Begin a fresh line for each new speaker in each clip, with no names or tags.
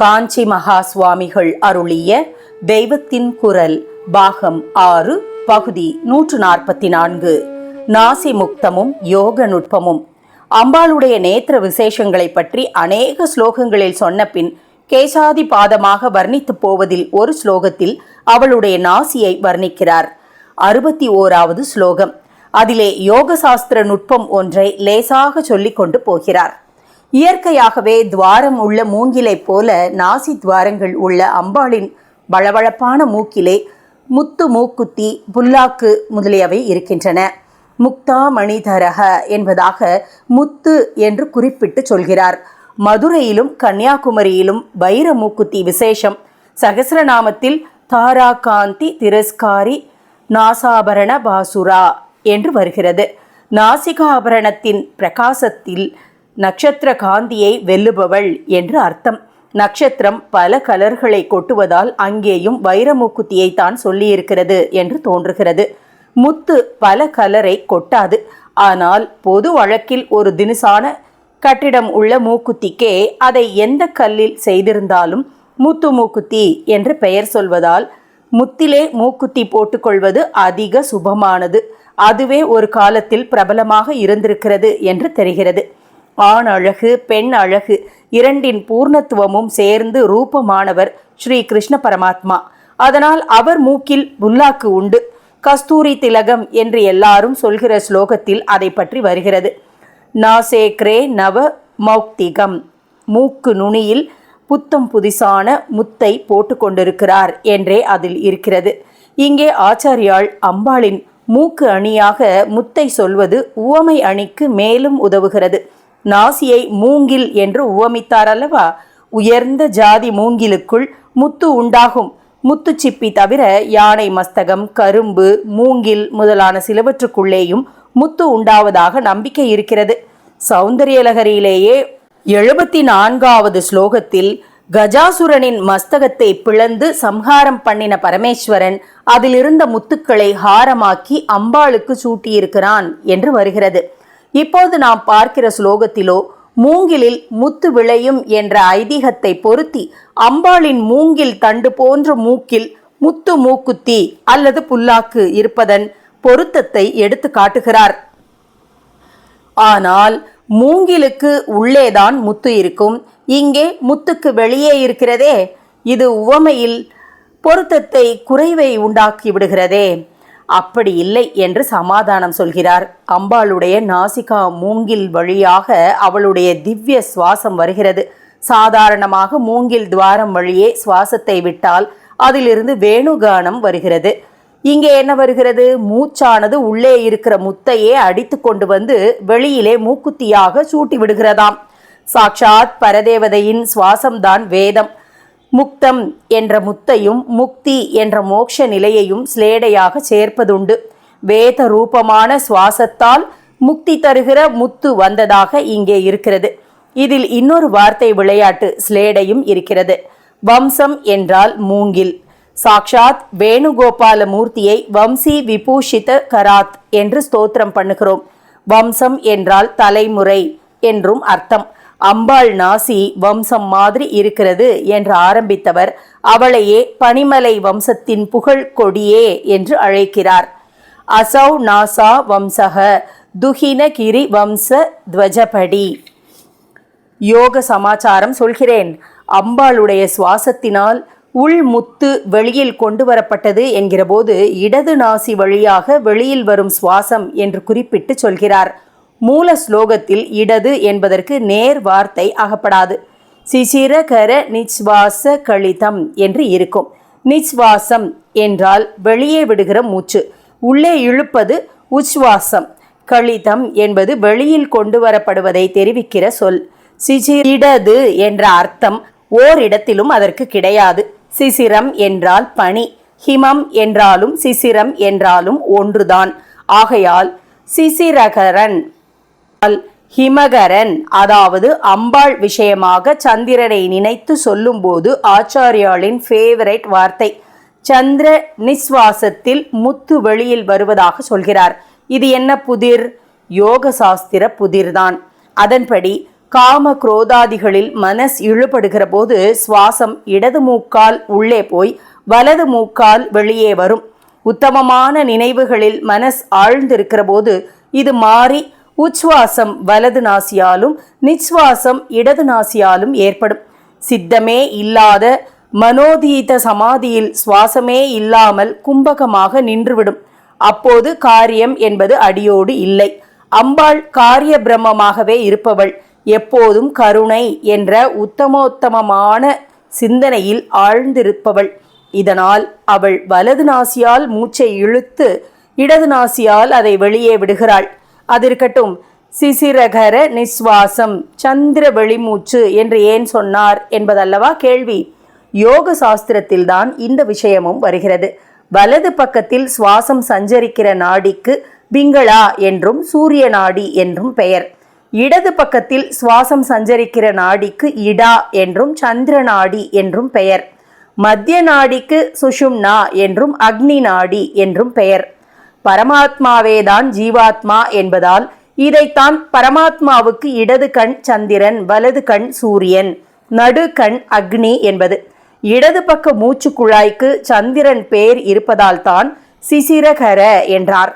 காஞ்சி மகா சுவாமிகள் அருளிய தெய்வத்தின் குரல் பாகம் ஆறு பகுதி நூற்று நாற்பத்தி நான்கு நாசி முக்தமும் யோக நுட்பமும் அம்பாளுடைய நேத்திர விசேஷங்களை பற்றி அநேக ஸ்லோகங்களில் சொன்ன பின் கேசாதி பாதமாக வர்ணித்து போவதில் ஒரு ஸ்லோகத்தில் அவளுடைய நாசியை வர்ணிக்கிறார். அறுபத்தி ஓராவது ஸ்லோகம். அதிலே யோக சாஸ்திர நுட்பம் ஒன்றை லேசாக சொல்லிக் கொண்டு போகிறார். இயற்கையாகவே துவாரம் உள்ள மூங்கிலைப் போல நாசி துவாரங்கள் உள்ள அம்பாளின் வளவளப்பான மூக்கிலே முத்து மூக்குத்தி புல்லாக்கு முதலியவை இருக்கின்றன. முக்தா மணிதரக என்பதாக முத்து என்று குறிப்பிட்டு சொல்கிறார். மதுரையிலும் கன்னியாகுமரியிலும் வைர மூக்குத்தி விசேஷம். சகசிரநாமத்தில் தாராகாந்தி திரஸ்காரி நாசாபரண பாசுரா என்று வருகிறது. நாசிகாபரணத்தின் பிரகாசத்தில் நட்சத்திர காந்தியை வெல்லுபவள் என்று அர்த்தம். நட்சத்திரம் பல கலர்களை கொட்டுவதால் அங்கேயும் வைரமூக்குத்தியை தான் சொல்லியிருக்கிறது என்று தோன்றுகிறது. முத்து பல கலரை கொட்டாது. ஆனால் பொது வழக்கில் ஒரு தினுசான கட்டிடம் உள்ள மூக்குத்திக்கே அதை எந்த கல்லில் செய்திருந்தாலும் முத்து மூக்குத்தி என்று பெயர் சொல்வதால் முத்திலே மூக்குத்தி போட்டுக்கொள்வது அதிக சுபமானது. அதுவே ஒரு காலத்தில் பிரபலமாக இருந்திருக்கிறது என்று தெரிகிறது. ஆண் அழகு பெண் அழகு இரண்டின் பூர்ணத்துவமும் சேர்ந்து ரூபமானவர் ஸ்ரீ கிருஷ்ண பரமாத்மா. அதனால் அவர் மூக்கில் புல்லாக்கு உண்டு. கஸ்தூரி திலகம் என்று எல்லாரும் சொல்கிற ஸ்லோகத்தில் அதை பற்றி வருகிறது. நாசேக்ரே நவ மௌக்திகம். மூக்கு நுனியில் புத்தம் புதிசான முத்தை போட்டு கொண்டிருக்கிறார் என்றே அதில் இருக்கிறது. இங்கே ஆச்சாரியாள் அம்பாளின் மூக்கு அணியாக முத்தை சொல்வது உவமை அணிக்கு மேலும் உதவுகிறது. நாசியை மூங்கில் என்று உவமித்தார் அல்லவா? உயர்ந்த ஜாதி மூங்கிலுக்குள் முத்து உண்டாகும். முத்து சிப்பி தவிர யானை மஸ்தகம் கரும்பு மூங்கில் முதலான சிலவற்றுக்குள்ளேயும் முத்து உண்டாவதாக நம்பிக்கை இருக்கிறது. சௌந்தரியலகரியிலேயே எழுபத்தி நான்காவது ஸ்லோகத்தில் கஜாசுரனின் மஸ்தகத்தை பிளந்து சம்ஹாரம் பண்ணின பரமேஸ்வரன் அதிலிருந்த முத்துக்களை ஹாரமாக்கி அம்பாளுக்கு சூட்டியிருக்கிறான் என்று வருகிறது. இப்போது நாம் பார்க்கிற ஸ்லோகத்திலோ மூங்கிலில் முத்து விளையும் என்ற ஐதீகத்தை பொருத்தி அம்பாளின் மூங்கில் தண்டு போன்ற மூக்கில் முத்து மூக்குத்தி அல்லது புல்லாக்கு இருப்பதன் பொருத்தத்தை எடுத்து காட்டுகிறார். ஆனால் மூங்கிலுக்கு உள்ளேதான் முத்து இருக்கும். இங்கே முத்துக்கு வெளியே இருக்கிறதே. இது உவமையில் பொருத்தத்தை குறைவை உண்டாக்கி விடுகிறதே அப்படி இல்லை என்று சமாதானம் சொல்கிறார். அம்பாளுடைய நாசிகா மூங்கில் வழியாக அவளுடைய திவ்ய சுவாசம் வருகிறது. சாதாரணமாக மூங்கில் துவாரம் வழியே சுவாசத்தை விட்டால் அதிலிருந்து வேணுகானம் வருகிறது. இங்கே என்ன வருகிறது? மூச்சானது உள்ளே இருக்கிற முத்தையே அடித்து கொண்டு வந்து வெளியிலே மூக்குத்தியாக சூட்டி விடுகிறதாம். சாக்ஷாத் பரதேவதையின் சுவாசம்தான் வேதம். முக்தம் என்ற முத்தையும் முக்தி என்ற மோட்ச நிலையையும் ஸ்லேடையாக சேர்ப்பதுண்டு. வேத ரூபமான சுவாசத்தால் முக்தி தருகிற முத்து வந்ததாக இங்கே இருக்கிறது. இதில் இன்னொரு வார்த்தை விளையாட்டு ஸ்லேடையும் இருக்கிறது. வம்சம் என்றால் மூங்கில். சாக்ஷாத் வேணுகோபால மூர்த்தியை வம்சி விபூஷித கராத் என்று ஸ்தோத்திரம் பண்ணுகிறோம். வம்சம் என்றால் தலைமுறை என்றும் அர்த்தம். அம்பாள் நாசி வம்சம் மாதிரி இருக்கிறது என்று ஆரம்பித்தவர். அவளையே பனிமலை வம்சத்தின் புகழ் கொடியே என்று அழைக்கிறார். அசௌ நாசா வம்சக துஹினகிரி வம்ச துவஜபடி. யோக சமாச்சாரம் சொல்கிறேன். அம்பாளுடைய சுவாசத்தினால் உள் முத்து வெளியில் கொண்டு வரப்பட்டது என்கிறபோது இடது நாசி வழியாக வெளியில் வரும் சுவாசம் என்று குறிப்பிட்டு சொல்கிறார். மூல ஸ்லோகத்தில் இடது என்பதற்கு நேர் வார்த்தை அகப்படாது. சிசிர கர நிச்வாச கழிதம் என்று இருக்கும். நிச்வாசம் என்றால் வெளியே விடுகிற மூச்சு. உள்ளே இழுப்பது உச்வாசம். கழிதம் என்பது வெளியில் கொண்டு வரப்படுவதை தெரிவிக்கிற சொல். சிசிரிடது என்ற அர்த்தம் ஓரிடத்திலும் அதற்கு கிடையாது. சிசிரம் என்றால் பனி ஹிமம் என்றாலும் சிசிரம் என்றாலும் ஒன்றுதான். ஆகையால் சிசிரகரன் ஹிமகரன் அதாவது அம்பாள் விஷயமாக சந்திரனை நினைத்து சொல்லும்போது ஆச்சாரியாளின் ஃபேவரைட் வார்த்தை சந்திர நிஸ்வாசத்தில் முத்து வெளியில் வருவதாக சொல்கிறார். இது என்ன புதிர்? யோக சாஸ்திர புதிர்தான். அதன்படி காம குரோதாதிகளில் மனஸ் இழுபடுகிற போது சுவாசம் இடது மூக்கால் உள்ளே போய் வலது மூக்கால் வெளியே வரும். உத்தமமான நினைவுகளில் மனஸ் ஆழ்ந்திருக்கிற போது இது மாறி உச்வாசம் வலது நாசியாலும் நிச்வாசம் இடது நாசியாலும் ஏற்படும். சித்தமே இல்லாத மனோதீத சமாதியில் சுவாசமே இல்லாமல் கும்பகமாக நின்றுவிடும். அப்போது காரியம் என்பது அடியோடு இல்லை. அம்பாள் காரிய பிரம்மமாகவே இருப்பவள். எப்போதும் கருணை என்ற உத்தமோத்தமமான சிந்தனையில் ஆழ்ந்திருப்பவள். இதனால் அவள் வலது நாசியால் மூச்சை இழுத்து இடது நாசியால் அதை வெளியே விடுகிறாள். அது இருக்கட்டும் சிசிரகர நிஸ்வாசம் சந்திர வெளிமூச்சு என்று ஏன் சொன்னார் என்பதல்லவா கேள்வி. யோக சாஸ்திரத்தில்தான் இந்த விஷயமும் வருகிறது. வலது பக்கத்தில் சுவாசம் சஞ்சரிக்கிற நாடிக்கு பிங்களா என்றும் சூரிய நாடி என்றும் பெயர். இடது பக்கத்தில் சுவாசம் சஞ்சரிக்கிற நாடிக்கு இடா என்றும் சந்திர நாடி என்றும் பெயர். மத்திய நாடிக்கு சுஷும்னா என்றும் அக்னி நாடி என்றும் பெயர். பரமாத்மாவேதான் ஜீவாத்மா என்பதால் இதைத்தான் பரமாத்மாவுக்கு இடது கண் சந்திரன் வலது கண் சூரியன் நடு கண் அக்னி என்பது. இடது பக்க மூச்சு குழாய்க்கு சந்திரன் பேர் இருப்பதால் தான் சிசிரகர என்றார்.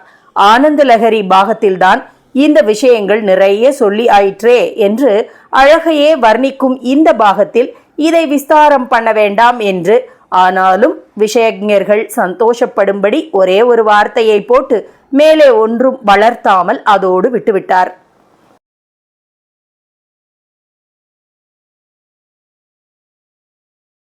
ஆனந்த லகரி பாகத்தில்தான் இந்த விஷயங்கள் நிறைய சொல்லி ஆயிற்றே என்று அழகையே வர்ணிக்கும் இந்த பாகத்தில் இதை விஸ்தாரம் பண்ண வேண்டாம் என்று ஆனாலும் விஷயஜர்கள் சந்தோஷப்படும்படி ஒரே ஒரு வார்த்தையை போட்டு மேலே ஒன்றும் வளர்த்தாமல் அதோடு விட்டுவிட்டார்.